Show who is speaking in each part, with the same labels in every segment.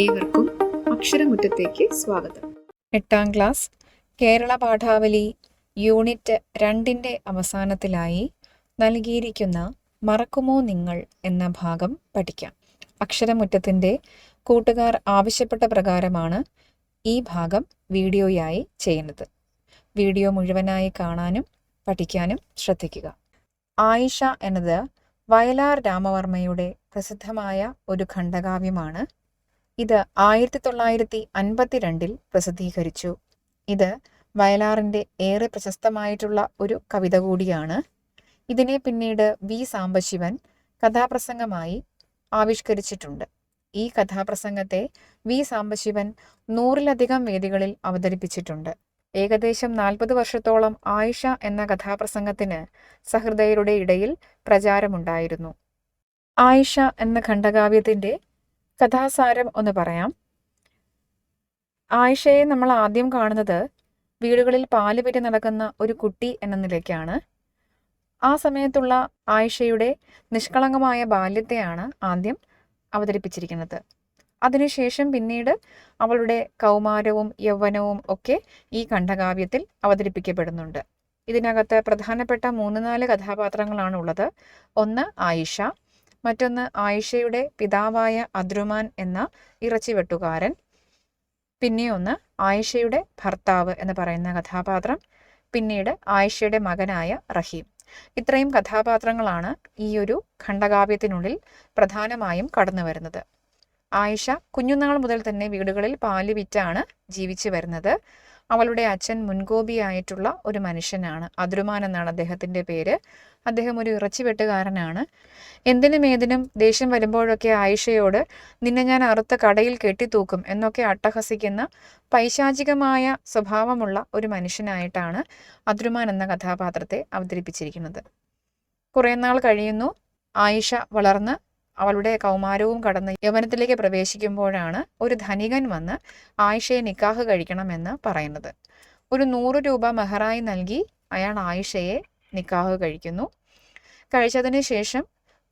Speaker 1: ഏവർക്കും അക്ഷരമുറ്റത്തേക്ക് സ്വാഗതം.
Speaker 2: എട്ടാം ക്ലാസ് കേരള പാഠാവലി യൂണിറ്റ് രണ്ടിന്റെ അവസാനത്തിലായി നൽകിയിരിക്കുന്ന മറക്കുമോ നിങ്ങൾ എന്ന ഭാഗം പഠിക്കാം. അക്ഷരമുറ്റത്തിന്റെ കൂട്ടുകാർ ആവശ്യപ്പെട്ട പ്രകാരമാണ് ഈ ഭാഗം വീഡിയോയായി ചെയ്യുന്നത്. വീഡിയോ മുഴുവനായി കാണാനും പഠിക്കാനും ശ്രദ്ധിക്കുക. ആയിഷ എന്നത് വയലാർ രാമവർമ്മയുടെ പ്രസിദ്ധമായ ഒരു ഖണ്ഡകാവ്യമാണ്. ഇത് ആയിരത്തി തൊള്ളായിരത്തി അൻപത്തിരണ്ടിൽ പ്രസിദ്ധീകരിച്ചു. ഇത് വയലാറിന്റെ ഏറെ പ്രശസ്തമായിട്ടുള്ള ഒരു കവിത കൂടിയാണ്. ഇതിനെ പിന്നീട് വി സാംബശിവൻ കഥാപ്രസംഗമായി ആവിഷ്കരിച്ചിട്ടുണ്ട്. ഈ കഥാപ്രസംഗത്തെ വി സാംബശിവൻ നൂറിലധികം വേദികളിൽ അവതരിപ്പിച്ചിട്ടുണ്ട്. ഏകദേശം നാൽപ്പത് വർഷത്തോളം ആയിഷ എന്ന കഥാപ്രസംഗത്തിന് സഹൃദയരുടെ ഇടയിൽ പ്രചാരമുണ്ടായിരുന്നു. ആയിഷ എന്ന ഖണ്ഡകാവ്യത്തിന്റെ കഥാസാരം ഒന്ന് പറയാം. ആയിഷയെ നമ്മൾ ആദ്യം കാണുന്നത് വീടുകളിൽ പാൽ പെറ്റി നടക്കുന്ന ഒരു കുട്ടി എന്ന നിലയ്ക്കാണ്. ആ സമയത്തുള്ള ആയിഷയുടെ നിഷ്കളങ്കമായ ബാല്യത്തെയാണ് ആദ്യം അവതരിപ്പിച്ചിരിക്കുന്നത്. അതിനുശേഷം പിന്നീട് അവളുടെ കൗമാരവും യൗവനവും ഒക്കെ ഈ കണ്ഠകാവ്യത്തിൽ അവതരിപ്പിക്കപ്പെടുന്നുണ്ട്. ഇതിനകത്ത് പ്രധാനപ്പെട്ട മൂന്ന് നാല് കഥാപാത്രങ്ങളാണുള്ളത്. ഒന്ന് ആയിഷ മറ്റൊന്ന് ആയിഷയുടെ പിതാവായ അദ്രുമാൻ എന്ന ഇറച്ചിവെട്ടുകാരൻ. പിന്നെ ഒന്ന് ആയിഷയുടെ ഭർത്താവ് എന്ന് പറയുന്ന കഥാപാത്രം. പിന്നീട് ആയിഷയുടെ മകനായ റഹീം. ഇത്രയും കഥാപാത്രങ്ങളാണ് ഈ ഒരു ഖണ്ഡകാവ്യത്തിനുള്ളിൽ പ്രധാനമായും കടന്നു വരുന്നത്. ആയിഷ കുഞ്ഞുനാൾ മുതൽ തന്നെ വീടുകളിൽ പാൽ വിറ്റാണ് ജീവിച്ചു വരുന്നത്. അവളുടെ അച്ഛൻ മുൻകോപിയായിട്ടുള്ള ഒരു മനുഷ്യനാണ്. അദ്രുമാൻ എന്നാണ് അദ്ദേഹത്തിന്റെ പേര്. അദ്ദേഹം ഒരു ഇറച്ചി വെട്ടുകാരനാണ് എന്തിനും ഏതിനും ദേഷ്യം വരുമ്പോഴൊക്കെ ആയിഷയോട് നിന്നെ ഞാൻ അറുത്ത കടയിൽ കെട്ടിത്തൂക്കും എന്നൊക്കെ അട്ടഹസിക്കുന്ന പൈശാചികമായ സ്വഭാവമുള്ള ഒരു മനുഷ്യനായിട്ടാണ് അദ്രുമാൻ എന്ന കഥാപാത്രത്തെ അവതരിപ്പിച്ചിരിക്കുന്നത്. കുറേ നാൾ കഴിയുന്നു. ആയിഷ വളർന്ന് അവളുടെ കൗമാരവും കടന്ന് യവനത്തിലേക്ക് പ്രവേശിക്കുമ്പോഴാണ് ഒരു ധനികൻ വന്ന് ആയിഷയെ നിക്കാഹ് കഴിക്കണമെന്ന് പറയുന്നത്. ഒരു നൂറ് രൂപ മെഹറായി നൽകി അയാൾ ആയിഷയെ നിക്കാഹ് കഴിക്കുന്നു. കഴിച്ചതിന് ശേഷം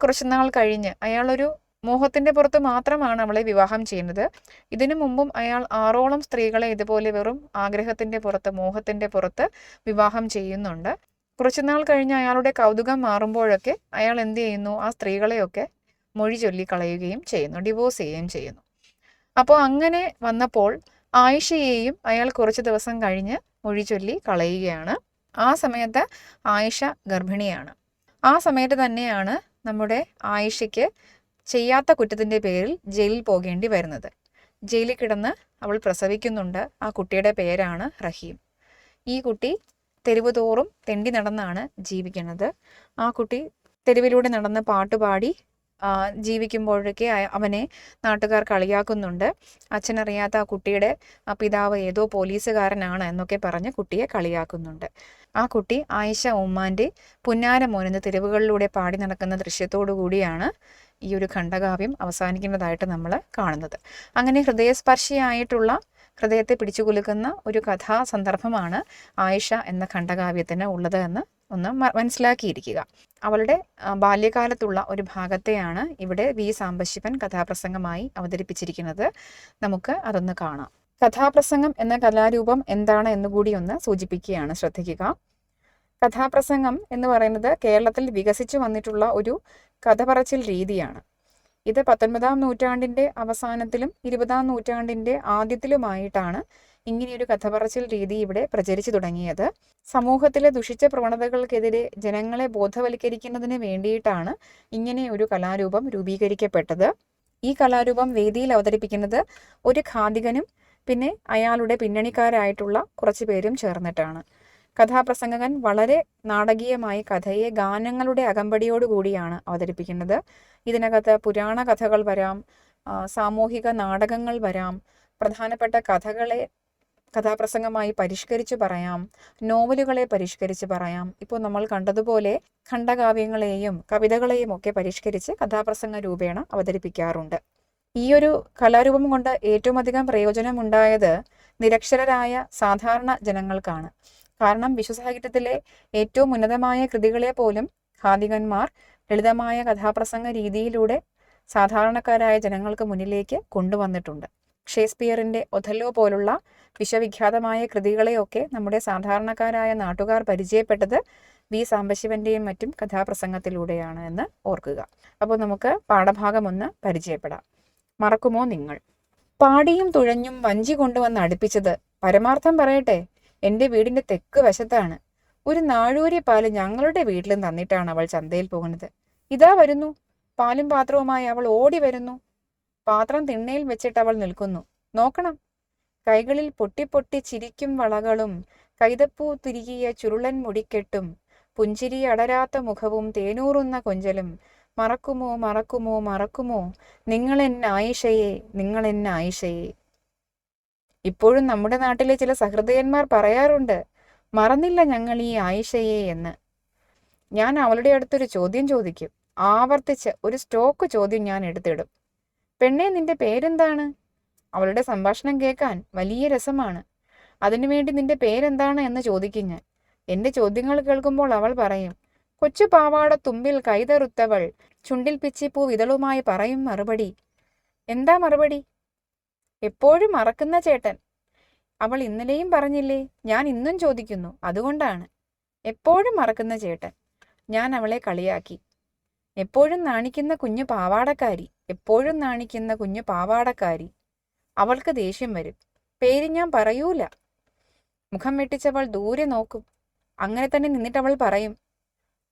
Speaker 2: കുറച്ചുനാൾ കഴിഞ്ഞ് അയാളൊരു മോഹത്തിന്റെ പുറത്ത് മാത്രമാണ് അവളെ വിവാഹം ചെയ്യുന്നത്. ഇതിനു മുമ്പും അയാൾ ആറോളം സ്ത്രീകളെ ഇതുപോലെ വെറും ആഗ്രഹത്തിന്റെ പുറത്ത് മോഹത്തിന്റെ പുറത്ത് വിവാഹം ചെയ്യുന്നുണ്ട്. കുറച്ചുനാൾ കഴിഞ്ഞ് അയാളുടെ കൗതുകം മാറുമ്പോഴൊക്കെ അയാൾ എന്ത് ചെയ്യുന്നു? ആ സ്ത്രീകളെയൊക്കെ മൊഴി ചൊല്ലി കളയുകയും ചെയ്യുന്നു ഡിവോഴ്സ് ചെയ്യുകയും ചെയ്യുന്നു. അപ്പോൾ അങ്ങനെ വന്നപ്പോൾ ആയിഷയെയും അയാൾ കുറച്ച് ദിവസം കഴിഞ്ഞ് മൊഴി ചൊല്ലി കളയുകയാണ്. ആ സമയത്ത് ആയിഷ ഗർഭിണിയാണ്. ആ സമയത്ത് തന്നെയാണ് നമ്മുടെ ആയിഷയ്ക്ക് ചെയ്യാത്ത കുറ്റത്തിന്റെ പേരിൽ ജയിലിൽ പോകേണ്ടി വരുന്നത്. ജയിലിൽ കിടന്ന് അവൾ പ്രസവിക്കുന്നുണ്ട്. ആ കുട്ടിയുടെ പേരാണ് റഹീം. ഈ കുട്ടി തെരുവ് തോറും തെണ്ടി നടന്നാണ് ജീവിക്കുന്നത്. ആ കുട്ടി തെരുവിലൂടെ നടന്ന് പാട്ടുപാടി ജീവിക്കുമ്പോഴൊക്കെ അവനെ നാട്ടുകാർ കളിയാക്കുന്നുണ്ട്. അച്ഛനറിയാത്ത ആ കുട്ടിയുടെ പിതാവ് ഏതോ പോലീസുകാരനാണ് എന്നൊക്കെ പറഞ്ഞ് കുട്ടിയെ കളിയാക്കുന്നുണ്ട്. ആ കുട്ടി ആയിഷ ഉമ്മാന്റെ പുന്നാരമോനെന്ന് തെരുവുകളിലൂടെ പാടി നടക്കുന്ന ദൃശ്യത്തോടു കൂടിയാണ് ഈ ഒരു ഖണ്ഡകാവ്യം അവസാനിക്കുന്നതായിട്ട് നമ്മൾ കാണുന്നത്. അങ്ങനെ ഹൃദയസ്പർശിയായിട്ടുള്ള ഹൃദയത്തെ പിടിച്ചുകുലുക്കുന്ന ഒരു കഥാ സന്ദർഭമാണ് ആയിഷ എന്ന ഖണ്ഡകാവ്യത്തിന് ഉള്ളത് എന്ന് ഒന്ന് മനസ്സിലാക്കിയിരിക്കുക. അവളുടെ ബാല്യകാലത്തുള്ള ഒരു ഭാഗത്തെയാണ് ഇവിടെ വി. സാംബശിവൻ കഥാപ്രസംഗമായി അവതരിപ്പിച്ചിരിക്കുന്നത്. നമുക്ക് അതൊന്ന് കാണാം. കഥാപ്രസംഗം എന്ന കലാരൂപം എന്താണ് എന്നുകൂടി ഒന്ന് സൂചിപ്പിക്കുകയാണ്. ശ്രദ്ധിക്കുക. കഥാപ്രസംഗം എന്ന് പറയുന്നത് കേരളത്തിൽ വികസിച്ചു വന്നിട്ടുള്ള ഒരു കഥ പറച്ചിൽ രീതിയാണ്. ഇത് പത്തൊൻപതാം നൂറ്റാണ്ടിന്റെ അവസാനത്തിലും ഇരുപതാം നൂറ്റാണ്ടിന്റെ ആദ്യത്തിലുമായിട്ടാണ് ഇങ്ങനെയൊരു കഥ പറച്ചിൽ രീതി ഇവിടെ പ്രചരിച്ചു തുടങ്ങിയത്. സമൂഹത്തിലെ ദുഷിച്ച പ്രവണതകൾക്കെതിരെ ജനങ്ങളെ ബോധവൽക്കരിക്കുന്നതിന് വേണ്ടിയിട്ടാണ് ഇങ്ങനെ ഒരു കലാരൂപം രൂപീകരിക്കപ്പെട്ടത്. ഈ കലാരൂപം വേദിയിൽ അവതരിപ്പിക്കുന്നത് ഒരു ഖാദികനും പിന്നെ അയാളുടെ പിന്നണിക്കാരായിട്ടുള്ള കുറച്ചു പേരും ചേർന്നിട്ടാണ്. കഥാപ്രസംഗകൻ വളരെ നാടകീയമായി കഥയെ ഗാനങ്ങളുടെ അകമ്പടിയോടുകൂടിയാണ് അവതരിപ്പിക്കുന്നത്. ഇതിനകത്ത് പുരാണ കഥകൾ വരാം സാമൂഹിക നാടകങ്ങൾ വരാം പ്രധാനപ്പെട്ട കഥകളെ കഥാപ്രസംഗമായി പരിഷ്കരിച്ച് പറയാം നോവലുകളെ പരിഷ്കരിച്ച് പറയാം. ഇപ്പോൾ നമ്മൾ കണ്ടതുപോലെ ഖണ്ഡകാവ്യങ്ങളെയും കവിതകളെയും ഒക്കെ പരിഷ്കരിച്ച് കഥാപ്രസംഗ രൂപേണ അവതരിപ്പിക്കാറുണ്ട്. ഈ ഒരു കലാരൂപം കൊണ്ട് ഏറ്റവും അധികം പ്രയോജനമുണ്ടായത് നിരക്ഷരരായ സാധാരണ ജനങ്ങൾക്കാണ്. കാരണം വിശ്വസാഹിത്യത്തിലെ ഏറ്റവും ഉന്നതമായ കൃതികളെ പോലും ഖാദികന്മാർ ലളിതമായ കഥാപ്രസംഗ രീതിയിലൂടെ സാധാരണക്കാരായ ജനങ്ങൾക്ക് മുന്നിലേക്ക് കൊണ്ടുവന്നിട്ടുണ്ട്. ഷേക്സ്പിയറിന്റെ ഒഥല്ലോ പോലുള്ള വിശ്വവിഖ്യാതമായ കൃതികളെയൊക്കെ നമ്മുടെ സാധാരണക്കാരായ നാട്ടുകാർ പരിചയപ്പെട്ടത് വി സാംബശിവന്റെയും മറ്റും കഥാപ്രസംഗത്തിലൂടെയാണ് എന്ന് ഓർക്കുക. അപ്പോൾ നമുക്ക് പാഠഭാഗം ഒന്ന് പരിചയപ്പെടാം. മറക്കുമോ നിങ്ങൾ? പാടിയും തുഴഞ്ഞും വഞ്ചി കൊണ്ടുവന്ന് അടുപ്പിച്ചത് പരമാർത്ഥം പറയട്ടെ. എന്റെ വീടിന്റെ തെക്ക് വശത്താണ്. ഒരു നാഴൂരി പാൽ ഞങ്ങളുടെ വീട്ടിലും തന്നിട്ടാണ് അവൾ ചന്തയിൽ പോകുന്നത്. ഇതാ വരുന്നു. പാലും പാത്രവുമായി അവൾ ഓടി വരുന്നു. പാത്രം തിണ്ണയിൽ വെച്ചിട്ട് അവൾ നിൽക്കുന്നു. നോക്കണം. കൈകളിൽ പൊട്ടിപ്പൊട്ടി ചിരിക്കും വളകളും കൈതപ്പൂ തിരികിയ ചുരുളൻ മുടിക്കെട്ടും പുഞ്ചിരി അടരാത്ത മുഖവും തേനൂറുന്ന കൊഞ്ചലും. മറക്കുമോ മറക്കുമോ മറക്കുമോ? നിങ്ങളെൻ ആയിഷയെ. ഇപ്പോഴും നമ്മുടെ നാട്ടിലെ ചില സഹൃദയന്മാർ പറയാറുണ്ട് മറന്നില്ല ഞങ്ങൾ ഈ ആയിഷയെ എന്ന്. ഞാൻ അവളുടെ അടുത്തൊരു ചോദ്യം ചോദിക്കും. ആവർത്തിച്ച് ഒരു സ്റ്റോക്ക് ചോദ്യം ഞാൻ എടുത്തിടും. പെണ്ണെ നിന്റെ പേരെന്താണ്? അവളുടെ സംഭാഷണം കേൾക്കാൻ വലിയ രസമാണ്. അതിനുവേണ്ടി നിന്റെ പേരെന്താണ്? എന്ന് ചോദിക്കും ഞാൻ. എന്റെ ചോദ്യങ്ങൾ കേൾക്കുമ്പോൾ അവൾ പറയും കൊച്ചു പാവാട തുമ്പിൽ കൈതറുത്തവൾ ചുണ്ടിൽ പിച്ചിപ്പൂ വിതളുമായി പറയും മറുപടി. എന്താ മറുപടി? എപ്പോഴും മറക്കുന്ന ചേട്ടൻ. അവൾ ഇന്നലെയും പറഞ്ഞില്ലേ ഞാൻ ഇന്നും ചോദിക്കുന്നു അതുകൊണ്ടാണ്. എപ്പോഴും മറക്കുന്ന ചേട്ടൻ. ഞാൻ അവളെ കളിയാക്കി. എപ്പോഴും നാണിക്കുന്ന കുഞ്ഞു പാവാടക്കാരി. എപ്പോഴും നാണിക്കുന്ന കുഞ്ഞു പാവാടക്കാരി. അവൾക്ക് ദേഷ്യം വരും. പേര് ഞാൻ പറയൂല. മുഖം വെട്ടിച്ചവൾ ദൂരെ നോക്കും. അങ്ങനെ തന്നെ നിന്നിട്ട് അവൾ പറയും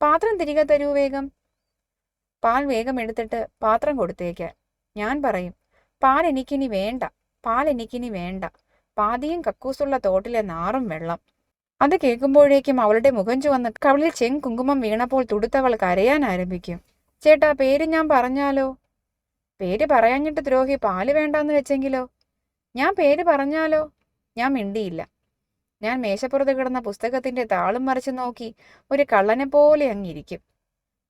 Speaker 2: പാത്രം തിരികെ തരൂ വേഗം. പാൽ വേഗം എടുത്തിട്ട് പാത്രം കൊടുത്തേക്കാൻ ഞാൻ പറയും പാൽ എനിക്കിനി വേണ്ട. പാൽ എനിക്കിനി വേണ്ട. പാതിയും കക്കൂസുള്ള തോട്ടിലെ നാറും വെള്ളം. അത് കേൾക്കുമ്പോഴേക്കും അവളുടെ മുഖം ചുവന്ന് കവളിൽ ചെങ് കുങ്കുമം വീണപ്പോൾ തുടുത്തവൾ കരയാൻ ആരംഭിക്കും. ചേട്ടാ പേര് ഞാൻ പറഞ്ഞാലോ? പേര് പറയാഞ്ഞിട്ട് ദ്രോഹി പാൽ വേണ്ടാന്ന് വെച്ചെങ്കിലോ? ഞാൻ പേര് പറഞ്ഞാലോ? ഞാൻ മിണ്ടിയില്ല. ഞാൻ മേശപ്പുറത്ത് കിടന്ന പുസ്തകത്തിന്റെ താളും മറിച്ചു നോക്കി ഒരു കള്ളനെ പോലെ അങ്ങിരിക്കും.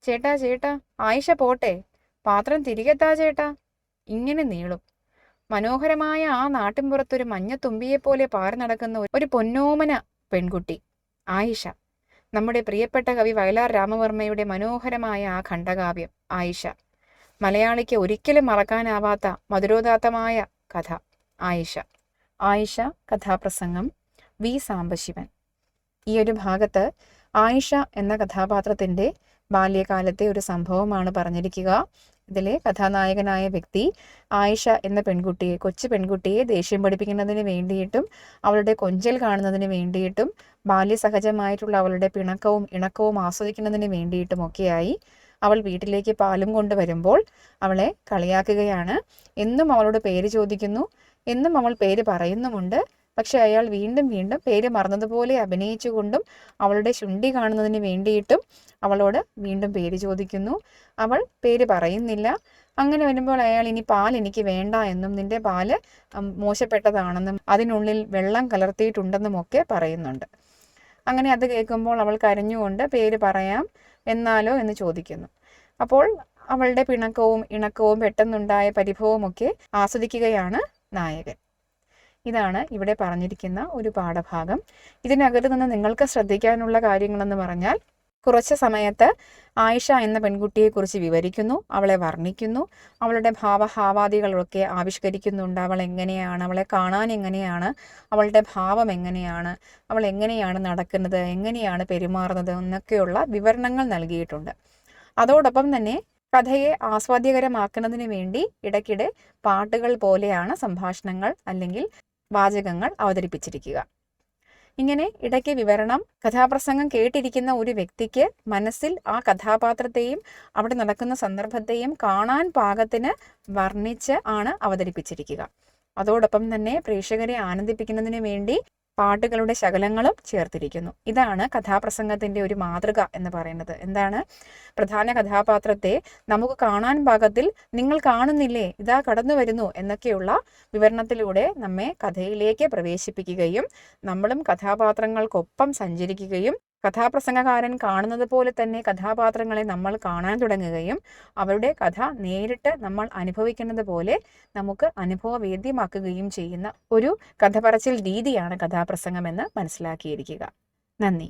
Speaker 2: ചേട്ടാ ചേട്ടാ ആയിഷ പോട്ടെ. പാത്രം തിരികെത്താ ചേട്ടാ. ഇങ്ങനെ നീളും. മനോഹരമായ ആ നാട്ടിൻപുറത്തൊരു മഞ്ഞത്തുമ്പിയെപ്പോലെ പാറി നടക്കുന്ന ഒരു പൊന്നോമന പെൺകുട്ടി ആയിഷ. നമ്മുടെ പ്രിയപ്പെട്ട കവി വയലാർ രാമവർമ്മയുടെ മനോഹരമായ ആ ഖണ്ഡകാവ്യം ആയിഷ. മലയാളിക്ക് ഒരിക്കലും മറക്കാനാവാത്ത മധുരോദാത്തമായ കഥ ആയിഷ. ആയിഷ കഥാപ്രസംഗം വി. സാംബശിവൻ. ഈ ഒരു ഭാഗത്ത് ആയിഷ എന്ന കഥാപാത്രത്തിന്റെ ബാല്യകാലത്തെ ഒരു സംഭവമാണ് പറഞ്ഞിരിക്കുക. ഇതിലെ കഥാനായകനായ വ്യക്തി ആയിഷ എന്ന പെൺകുട്ടിയെ കൊച്ചു പെൺകുട്ടിയെ ദേഷ്യം പഠിപ്പിക്കുന്നതിന് വേണ്ടിയിട്ടും അവളുടെ കൊഞ്ചൽ കാണുന്നതിന് വേണ്ടിയിട്ടും ബാല്യസഹജമായിട്ടുള്ള അവളുടെ പിണക്കവും ഇണക്കവും ആസ്വദിക്കുന്നതിന് വേണ്ടിയിട്ടും ഒക്കെയായി അവൾ വീട്ടിലേക്ക് പാലും കൊണ്ടുവരുമ്പോൾ അവളെ കളിയാക്കുകയാണ്. എന്നും അവളോട് പേര് ചോദിക്കുന്നു. എന്നും അവൾ പേര് പറയുന്നുമുണ്ട്. പക്ഷെ അയാൾ വീണ്ടും വീണ്ടും പേര് മറന്നതുപോലെ അഭിനയിച്ചുകൊണ്ടും അവളുടെ ശുണ്ടി കാണുന്നതിന് വേണ്ടിയിട്ടും അവളോട് വീണ്ടും പേര് ചോദിക്കുന്നു. അവൾ പേര് പറയുന്നില്ല. അങ്ങനെ വരുമ്പോൾ അയാൾ ഇനി പാൽ എനിക്ക് വേണ്ട എന്നും നിന്റെ പാൽ മോശപ്പെട്ടതാണെന്നും അതിനുള്ളിൽ വെള്ളം കലർത്തിയിട്ടുണ്ടെന്നും ഒക്കെ പറയുന്നുണ്ട്. അങ്ങനെ അത് കേൾക്കുമ്പോൾ അവൾ കരഞ്ഞുകൊണ്ട് പേര് പറയാം എന്നാലോ? എന്ന് ചോദിക്കുന്നു. അപ്പോൾ അവളുടെ പിണക്കവും ഇണക്കവും പെട്ടെന്നുണ്ടായ പരിഭവമൊക്കെ ആസ്വദിക്കുകയാണ് നായകൻ. ഇതാണ് ഇവിടെ പറഞ്ഞിരിക്കുന്ന ഒരു പാഠഭാഗം. ഇതിനകത്ത് നിന്ന് നിങ്ങൾക്ക് ശ്രദ്ധിക്കാനുള്ള കാര്യങ്ങളെന്ന് പറഞ്ഞാൽ കുറച്ച് സമയത്ത് ആയിഷ എന്ന പെൺകുട്ടിയെക്കുറിച്ച് വിവരിക്കുന്നു അവളെ വർണിക്കുന്നു അവളുടെ ഭാവഹാവാദികളൊക്കെ ആവിഷ്കരിക്കുന്നുണ്ട്. അവൾ എങ്ങനെയാണ് അവളെ കാണാൻ എങ്ങനെയാണ് അവളുടെ ഭാവം എങ്ങനെയാണ് അവൾ എങ്ങനെയാണ് നടക്കുന്നത് എങ്ങനെയാണ് പെരുമാറുന്നത് എന്നൊക്കെയുള്ള വിവരണങ്ങൾ നൽകിയിട്ടുണ്ട്. അതോടൊപ്പം തന്നെ കഥയെ ആസ്വാദ്യകരമാക്കുന്നതിന് വേണ്ടി ഇടയ്ക്കിടെ പാട്ടുകൾ പോലെയാണ് സംഭാഷണങ്ങൾ അല്ലെങ്കിൽ വാചകങ്ങൾ അവതരിപ്പിച്ചിരിക്കുക. ഇങ്ങനെ ഇടയ്ക്ക് വിവരണം കഥാപ്രസംഗം കേട്ടിരിക്കുന്ന ഒരു വ്യക്തിക്ക് മനസ്സിൽ ആ കഥാപാത്രത്തെയും അവിടെ നടക്കുന്ന സന്ദർഭത്തെയും കാണാൻ പാകത്തിന് വർണിച്ച് ആണ് അവതരിപ്പിച്ചിരിക്കുക. അതോടൊപ്പം തന്നെ പ്രേക്ഷകരെ ആനന്ദിപ്പിക്കുന്നതിന് വേണ്ടി പാട്ടുകളുടെ ശകലങ്ങളും ചേർത്തിരിക്കുന്നു. ഇതാണ് കഥാപ്രസംഗത്തിന്റെ ഒരു മാതൃക എന്ന് പറയുന്നത്. എന്താണ്? പ്രധാന കഥാപാത്രത്തെ നമുക്ക് കാണാൻ പാകത്തിൽ നിങ്ങൾ കാണുന്നില്ലേ? ഇതാ കടന്നു വരുന്നു എന്നൊക്കെയുള്ള വിവരണത്തിലൂടെ നമ്മെ കഥയിലേക്ക് പ്രവേശിപ്പിക്കുകയും നമ്മളും കഥാപാത്രങ്ങൾക്കൊപ്പം സഞ്ചരിക്കുകയും കഥാപ്രസംഗകാരൻ കാണുന്നത് പോലെ തന്നെ കഥാപാത്രങ്ങളെ നമ്മൾ കാണാൻ തുടങ്ങുകയും അവരുടെ കഥ നേരിട്ട് നമ്മൾ അനുഭവിക്കുന്നത് പോലെ നമുക്ക് അനുഭവവേദ്യമാക്കുകയും ചെയ്യുന്ന ഒരു കഥ പറച്ചിൽ രീതിയാണ് കഥാപ്രസംഗം എന്ന് മനസ്സിലാക്കിയിരിക്കുക. നന്ദി.